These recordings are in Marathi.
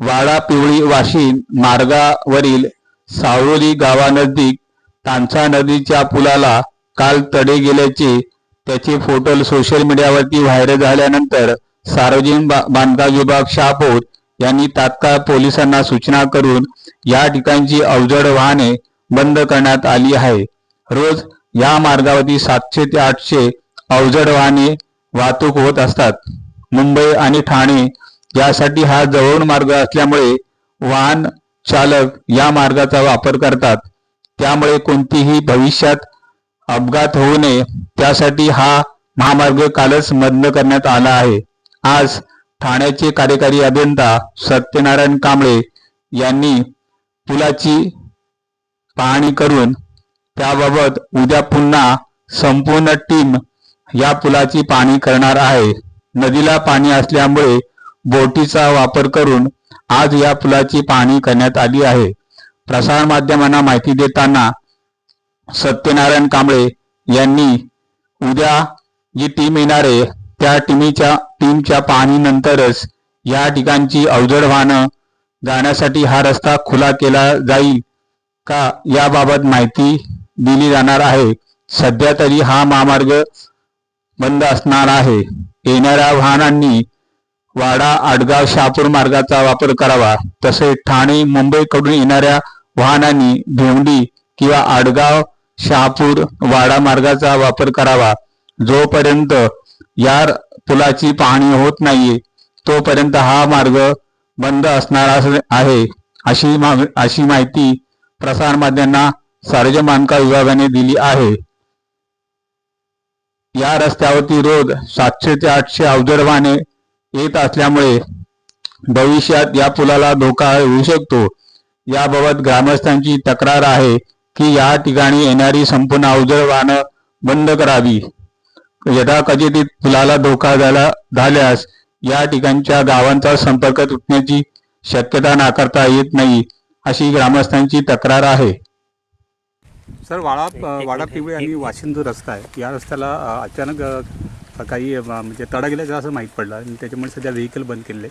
वाडा पिवळी वाशिम मार्गावरील सावरोली गावानजीक तांचा नदीच्या पुलाला काल तडे गेल्याचे त्याचे फोटो सोशल मीडियावरती व्हायरल झाल्यानंतर सार्वजनिक बांधकाम विभाग शहापूर यांनी तात्काळ पोलिसांना सूचना करून या ठिकाणची अवजड वाहने बंद करण्यात आली आहे. रोज या मार्गावरती सातशे ते आठशे अवजड वाहने वाहतूक होत असतात. मुंबई आणि ठाणे यासाठी हा जवळ मार्ग असल्यामुळे वाहन चालक या मार्गाचा वापर करतात. त्यामुळे कोणतीही भविष्यात अपघात होऊ नये. त्यासाठी हा महामार्ग कालच बंद करण्यात आला आहे. आज ठाण्याचे कार्यकारी अभियंता सत्यनारायण कांबळे यांनी पुलाची पाहणी करून त्याबाबत उद्या पुन्हा संपूर्ण टीम या पुलाची पाहणी करणार आहे. नदीला पाणी असल्यामुळे बोटीचा वापर करून आज या पुलाची पाहणी करण्यात आली आहे. प्रसार माध्यमांना माहिती देताना सत्यनारायण कांबळे यांनी उद्या जी टीम येणार आहे त्या टीमीच्या टीमच्या पाहणीनंतरच या ठिकाणची अवजड वाहनं जाण्यासाठी हा रस्ता खुला केला जाईल का याबाबत माहिती दिली जाणार आहे. सध्या तरी हा महामार्ग बंद असणार आहे. येणाऱ्या वाहनांनी वाडा आडगाव शहापूर मार्गाचा वापर करावा. तसेच ठाणे मुंबईकडून येणाऱ्या वाहनांनी भिवंडी किंवा आडगाव शहापूर वाडा मार्गाचा वापर करावा. जोपर्यंत या पुलाची पाहणी होत नाहीये तोपर्यंत हा मार्ग बंद असणार आहे अशी मा- अशी माहिती प्रसार माध्यमांना सार्वजनिक बांधकाम विभागाने दिली आहे. या रस्त्यावरती रोज सातशे ते आठशे अवजड वाहने येत असल्यामुळे भविष्यात या पुलाला धोका होऊ शकतो. याबाबत ग्रामस्थांची तक्रार आहे की या ठिकाणी येणारी संपूर्ण अवजड वाहनं बंद करावी. यथाकथित पुलाला धोका झाला झाल्यास या ठिकाणच्या गावांचा संपर्क तुटण्याची शक्यता नाकारता येत नाही अशी ग्रामस्थांची तक्रार आहे. सर वाडा वाडा पिवळे आणि वाशिंद जो रस्ता आहे. या रस्त्याला अचानक काही म्हणजे तडा गेल्याचं असं माहीत पडलं आणि त्याच्यामुळे सध्या व्हेकल बंद केलेले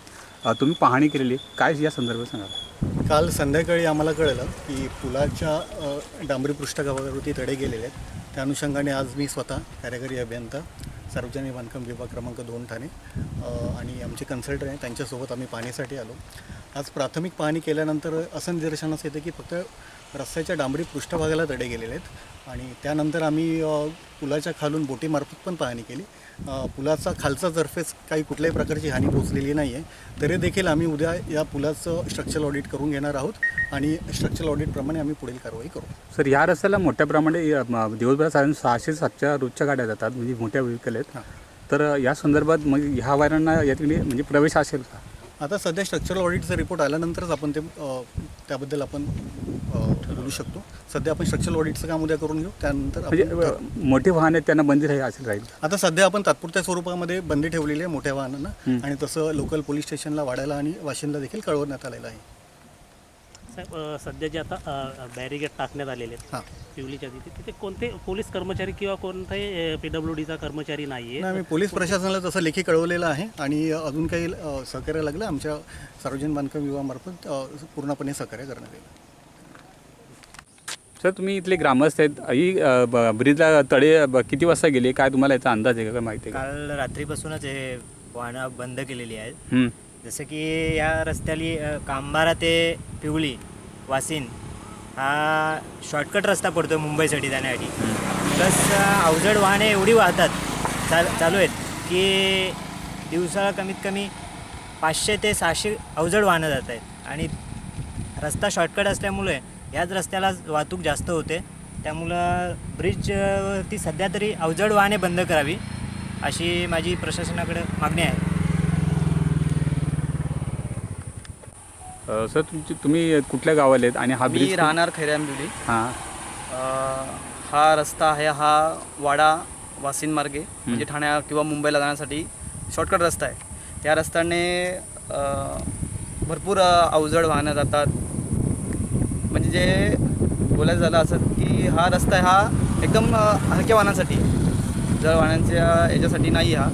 तुम्ही पाहणी केलेली काय या संदर्भात सांगाल? काल संध्याकाळी आम्हाला कळलं की पुलाच्या डांबरी पृष्ठभागावरती तडे गेलेले आहेत. त्या अनुषंगाने आज मी स्वतः कार्यकारी अभियंता सार्वजनिक बांधकाम विभाग क्रमांक दोन ठाणे आणि आमचे कन्सल्टंट आहे. त्यांच्यासोबत आम्ही पाहणीसाठी आलो. आज प्राथमिक पाहणी केल्यानंतर असं निदर्शनास येतं की फक्त रस्त्याच्या डांबरी पृष्ठभागाला तडे गेलेले आहेत. आणि त्यानंतर आम्ही पुलाच्या खालून बोटीमार्फत पण पाहणी केली. पुलाचा खालचा सरफेस काही कुठल्याही प्रकारची हानी पोचलेली नाही आहे तरी देखील आम्ही उद्या या पुलाचं स्ट्रक्चरल ऑडिट करून घेणार आहोत आणि स्ट्रक्चरल ऑडिटप्रमाणे आम्ही पुढील कारवाई करू. सर या रस्त्याला मोठ्या प्रमाणे दिवसभरात साधारण सहाशे सातच्या रोजच्या गाड्या जातात म्हणजे मोठ्या व्हेकल आहेत. तर या संदर्भात मग ह्या वायरांना या ठिकाणी म्हणजे प्रवेश असेल का? आता सध्या स्ट्रक्चरल ऑडिटचा रिपोर्ट आल्यानंतरच आपण ते त्याबद्दल आपण बोलू शकतो. सध्या आपण स्ट्रक्चरल ऑडिटचं काम उद्या करून घेऊ. त्यानंतर म्हणजे आपण अ, मोठे वाहन आहेत त्यांना बंदी राहील असेल राहील. आता सध्या आपण तात्पुरत्या स्वरूपामध्ये बंदी ठेवलेली आहे मोठ्या वाहनांना. हं. आणि तसं लोकल पोलीस स्टेशनला वाड्याला आणि वाशिंदला देखील कळवण्यात आलेलं आहे. साहेब अ, सध्या जे आता बॅरिगेड टाकण्यात आलेले आहेत हां. पिवलीच्या तिथे तिथे कोणते पोलीस कर्मचारी किंवा कोणताही पी डब्ल्यू डीचा कर्मचारी नाही नाही आहे आम्ही पोलीस प्रशासनाला तसं लेखी कळवलेलं आहे आणि अजून काही अ, सहकार्य लागलं आमच्या सार्वजनिक बांधकाम विभागामार्फत अ, पूर्णपणे सहकार्य करण्यात येईल सर तुम्ही इथले ग्रामस्थ आहेत. ही ब्रिजला ब- किती वाजता गेले? काय तुम्हाला याचा अंदाज आहे का? माहिती आहे काल रात्रीपासूनच हे वाहनं बंद केलेली आहेत. हं. जसं की या रस्त्याली अ, कांबारा ते पिवळी वासिन हा शॉर्टकट रस्ता पडतो मुंबईसाठी जाण्यासाठी. प्लस अ, अवजड वाहने एवढी वाहतात चाल चालू आहेत की दिवसाला कमीत कमी पाचशे ते सहाशे अवजड वाहनं जात आहेत. आणि रस्ता शॉर्टकट असल्यामुळे ह्याच रस्त्याला वाहतूक जास्त होते. त्यामुळं ब्रिज वरती सध्या तरी अवजड वाहने बंद करावी अशी माझी प्रशासनाकडे मागणी आहे. अ, सर तुमची तुम्ही कुठल्या गावाला आहेत आणि हा मी ब्रिज राहणार खैऱ्यामबिवली हां. हा रस्ता आहे हा वाडा वासिन मार्गे म्हणजे ठाण्या किंवा मुंबईला जाण्यासाठी शॉर्टकट रस्ता आहे. त्या रस्त्याने अ, भरपूर अ, अवजड वाहनं जातात. म्हणजे जे बोलायचं झालं असं की हा रस्ता आहे हा एकदम हलक्या वाहनांसाठी. जर वाहनांच्या याच्यासाठी नाही हा.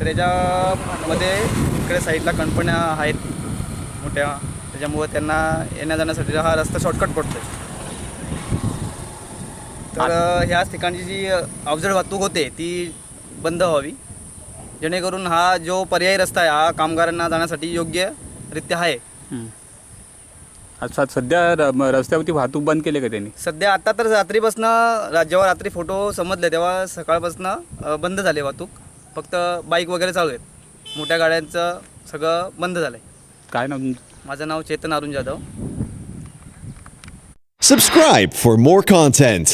तर याच्यामध्ये इकडे साईडला कंपन्या आहेत मोठ्या. त्याच्यामुळं त्यांना येण्या जाण्यासाठी हा रस्ता शॉर्टकट पडतो तर ह्याच ठिकाणची जी अवजड वाहतूक होते ती बंद व्हावी. जेणेकरून हा जो पर्यायी रस्ता आहे हा कामगारांना जाण्यासाठी योग्यरित्या आहे. अच्छा सध्या र- म- रस्त्यावरती वाहतूक बंद केली का त्यांनी? सध्या आता तर रात्रीपासनं रा- जेव्हा रात्री फोटो समजले तेव्हा सकाळपासनं अ, बंद झाले वाहतूक. फक्त बाईक वगैरे चालू आहेत. मोठ्या गाड्यांचं सगळं बंद झालं आहे काय नाव तुमचं? माझं नाव Chetan Arun Jadhav. Subscribe for more content.